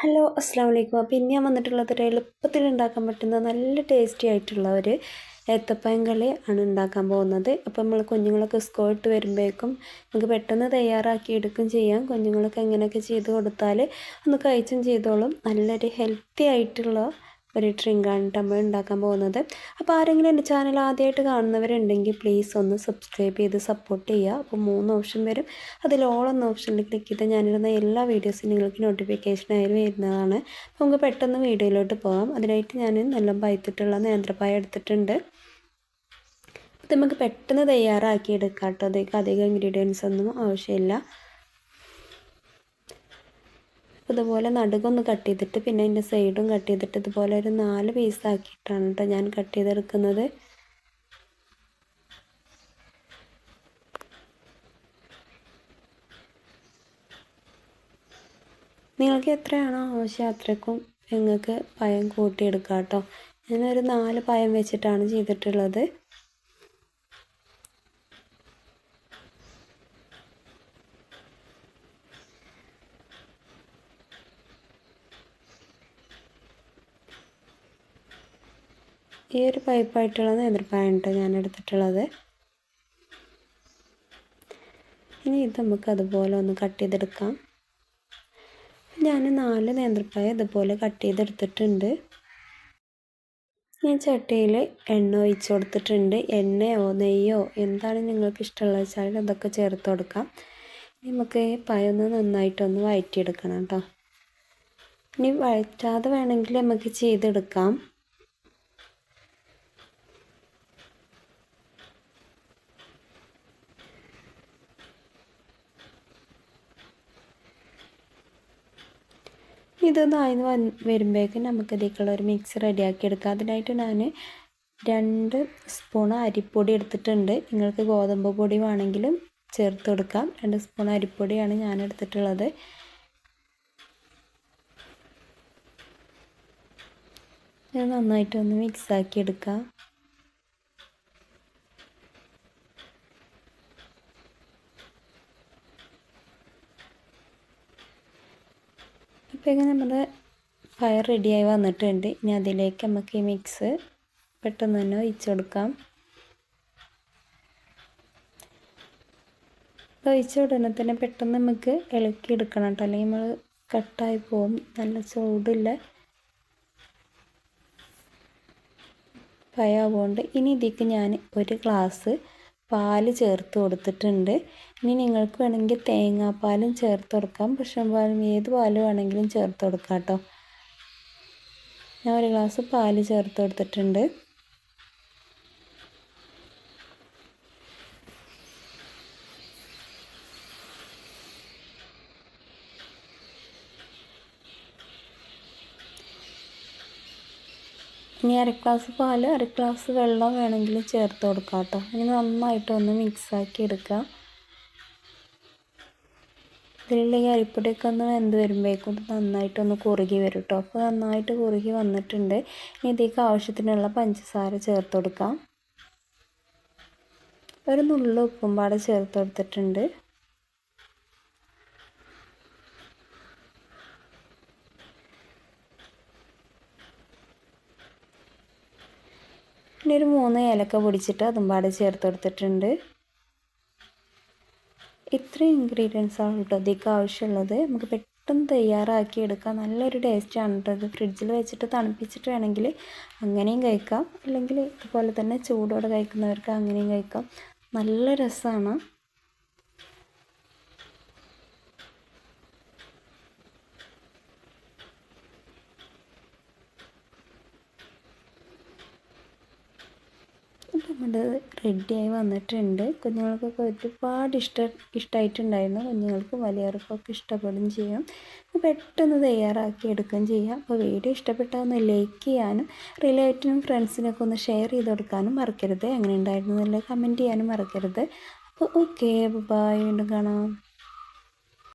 Hello അസ്സാം വലൈക്കും അപ്പോൾ ഇനി ഞാൻ വന്നിട്ടുള്ളത് ഒരു എളുപ്പത്തിൽ ഉണ്ടാക്കാൻ പറ്റുന്ന നല്ല ടേസ്റ്റി ആയിട്ടുള്ള ഒരു ഏത്തപ്പഴം കളി ആണ് ഉണ്ടാക്കാൻ പോകുന്നത്. അപ്പോൾ നമ്മൾ കുഞ്ഞുങ്ങളൊക്കെ സ്കൂളിട്ട് വരുമ്പോഴേക്കും നമുക്ക് പെട്ടെന്ന് തയ്യാറാക്കി എടുക്കുകയും ചെയ്യാം. കുഞ്ഞുങ്ങളൊക്കെ എങ്ങനെയൊക്കെ ചെയ്ത് കൊടുത്താൽ ഒന്ന് കഴിച്ചും ചെയ്തോളും. നല്ലൊരു ഹെൽത്തി ആയിട്ടുള്ള ഒരു ഡ്രിങ്കാണ് നമ്മൾ ഉണ്ടാക്കാൻ പോകുന്നത്. അപ്പോൾ ആരെങ്കിലും എന്റെ ചാനൽ ആദ്യമായിട്ട് കാണുന്നവരുണ്ടെങ്കിൽ പ്ലീസ് ഒന്ന് സബ്സ്ക്രൈബ് ചെയ്ത് സപ്പോർട്ട് ചെയ്യുക. അപ്പോൾ മൂന്ന് ഓപ്ഷൻ വരും. അതിൽ ഓൾ എന്ന ഓപ്ഷനിൽ ക്ലിക്ക് ചെയ്ത് ഞാനിടുന്ന എല്ലാ വീഡിയോസും നിങ്ങൾക്ക് നോട്ടിഫിക്കേഷൻ ആയി വരുന്നതാണ്. അപ്പോൾ നമുക്ക് പെട്ടെന്ന് വീഡിയോയിലോട്ട് പോകാം. അതിനായിട്ട് ഞാൻ നല്ല പയത്തിട്ടുള്ള നേന്ത്രപ്പായ എടുത്തിട്ടുണ്ട്. നമുക്ക് പെട്ടെന്ന് തയ്യാറാക്കി എടുക്കാം കേട്ടോ. അധികം ഇൻഗ്രീഡിയൻസ് ഒന്നും ആവശ്യമില്ല. ഇതുപോലെ നടുകൊന്ന് കട്ട് ചെയ്തിട്ട് പിന്നെ അതിന്റെ സൈഡും കട്ട് ചെയ്തിട്ട് ഇതുപോലെ ഒരു നാല് പീസാക്കിയിട്ടാണ് കേട്ടോ ഞാൻ കട്ട് ചെയ്തെടുക്കുന്നത്. നിങ്ങൾക്ക് എത്രയാണോ ആവശ്യം അത്രയ്ക്കും നിങ്ങൾക്ക് പയം കൂട്ടിയെടുക്കാം കേട്ടോ ഞാനൊരു നാല് പയം വെച്ചിട്ടാണ് ചെയ്തിട്ടുള്ളത്. ഈ ഒരു പൈപ്പായിട്ടുള്ള നേന്ത്രപ്പായാണ് ഞാൻ എടുത്തിട്ടുള്ളത് ഇനി ഇത് നമുക്ക് അതുപോലെ ഒന്ന് കട്ട് ചെയ്തെടുക്കാം. ഞാൻ നാല് നേന്ത്രപ്പായ ഇതുപോലെ കട്ട് ചെയ്തെടുത്തിട്ടുണ്ട്. ഞാൻ ചട്ടിയിൽ എണ്ണ ഒഴിച്ച് കൊടുത്തിട്ടുണ്ട്. എണ്ണയോ നെയ്യോ എന്താണ് നിങ്ങൾക്ക് ഇഷ്ടമുള്ളത് വെച്ചാൽ അതൊക്കെ ചേർത്ത് കൊടുക്കാം. ഇനി നമുക്ക് പയൊന്ന് നന്നായിട്ടൊന്ന് വഴറ്റിയെടുക്കണം കേട്ടോ. ഇനി വഴറ്റാതെ വേണമെങ്കിൽ നമുക്ക് ചെയ്തെടുക്കാം. ഇതൊന്നായി വന്ന് വരുമ്പോഴേക്കും നമുക്ക് ഇതിലേക്കുള്ള ഒരു മിക്സ് റെഡിയാക്കി എടുക്കാം. അതിനായിട്ട് ഞാൻ രണ്ട് സ്പൂൺ അരിപ്പൊടി എടുത്തിട്ടുണ്ട്. നിങ്ങൾക്ക് ഗോതമ്പ് പൊടി വേണമെങ്കിലും ചേർത്ത് കൊടുക്കാം. രണ്ട് സ്പൂൺ അരിപ്പൊടിയാണ് ഞാൻ എടുത്തിട്ടുള്ളത്. ഇത് നന്നായിട്ടൊന്ന് മിക്സാക്കി എടുക്കാം. ഇങ്ങനെ നമ്മുടെ പയർ റെഡിയായി വന്നിട്ടുണ്ട്. ഇനി അതിലേക്ക് നമുക്ക് ഈ മിക്സ് പെട്ടെന്ന് തന്നെ ഒഴിച്ചു കൊടുക്കാം. ഒഴിച്ച ഉടനെ തന്നെ പെട്ടെന്ന് നമുക്ക് ഇളക്കി എടുക്കണം കേട്ടോ. അല്ലെങ്കിൽ നമ്മൾ കട്ടായി പോകും നല്ല ചൂടില്ല. പയാവുകൊണ്ട് ഇനി ഇതിക്ക് ഞാൻ ഒരു ഗ്ലാസ് പാൽ ചേർത്ത് കൊടുത്തിട്ടുണ്ട്. ഇനി നിങ്ങൾക്ക് വേണമെങ്കിൽ തേങ്ങാപ്പാലും ചേർത്ത് കൊടുക്കാം. പക്ഷേ പാലും ഏത് പാൽ വേണമെങ്കിലും ചേർത്ത് കൊടുക്കാം കേട്ടോ. ഞാൻ ഒരു ഗ്ലാസ് പാൽ ചേർത്ത് കൊടുത്തിട്ടുണ്ട്. ഇനി അര ഗ്ലാസ് പാൽ അര ഗ്ലാസ് വെള്ളം വേണമെങ്കിൽ ചേർത്ത് കൊടുക്കാം കേട്ടോ. ഇനി നന്നായിട്ടൊന്ന് മിക്സാക്കി എടുക്കാം. ഇതിലുള്ള ഈ അരിപ്പൊടിയൊക്കെ ഒന്ന് വെന്ത് വരുമ്പോഴേക്കും നന്നായിട്ടൊന്ന് കുറുകി വരും കേട്ടോ. അപ്പോൾ നന്നായിട്ട് കുറുകി വന്നിട്ടുണ്ട്. ഇനി ഇതിലേക്ക് ആവശ്യത്തിനുള്ള പഞ്ചസാര ചേർത്ത് കൊടുക്കാം. ഒരു നുള്ള ഉപ്പും പാടെ ചേർത്ത് കൊടുത്തിട്ടുണ്ട്. പിന്നെ ഒരു മൂന്ന് ഏലക്ക പൊടിച്ചിട്ട് അതും പാടെ ചേർത്ത് കൊടുത്തിട്ടുണ്ട്. ഇത്രയും ഇൻഗ്രീഡിയൻസ് ആണ് കേട്ടോ അധികം ആവശ്യമുള്ളത്. നമുക്ക് പെട്ടെന്ന് തയ്യാറാക്കി എടുക്കാം. നല്ലൊരു ടേസ്റ്റാണ് കേട്ടോ ഇത്. ഫ്രിഡ്ജിൽ വെച്ചിട്ട് തണുപ്പിച്ചിട്ട് വേണമെങ്കിൽ അങ്ങനെയും കഴിക്കാം. അല്ലെങ്കിൽ ഇതുപോലെ തന്നെ ചൂടോടെ കഴിക്കുന്നവർക്ക് അങ്ങനെയും കഴിക്കാം. നല്ല രസമാണ്. നമ്മുടെ റെഡിയായി വന്നിട്ടുണ്ട്. കുഞ്ഞുങ്ങൾക്കൊക്കെ ഒരുപാട് ഇഷ്ട ഇഷ്ടമായിട്ടുണ്ടായിരുന്നു കുഞ്ഞുങ്ങൾക്ക് വലിയവർക്കൊക്കെ ഇഷ്ടപ്പെടും ചെയ്യാം. പെട്ടെന്ന് തയ്യാറാക്കി എടുക്കുകയും ചെയ്യാം. അപ്പോൾ വീഡിയോ ഇഷ്ടപ്പെട്ടാൽ ഒന്ന് ലൈക്ക് ചെയ്യാനും റിലേറ്റീവും ഫ്രണ്ട്സിനൊക്കെ ഒന്ന് ഷെയർ ചെയ്ത് കൊടുക്കാനും മറക്കരുത്. അങ്ങനെ ഉണ്ടായിരുന്നു കമന്റ് ചെയ്യാനും മറക്കരുത്. അപ്പോൾ ഓക്കെ ബൈ വീണ്ടും കാണാം.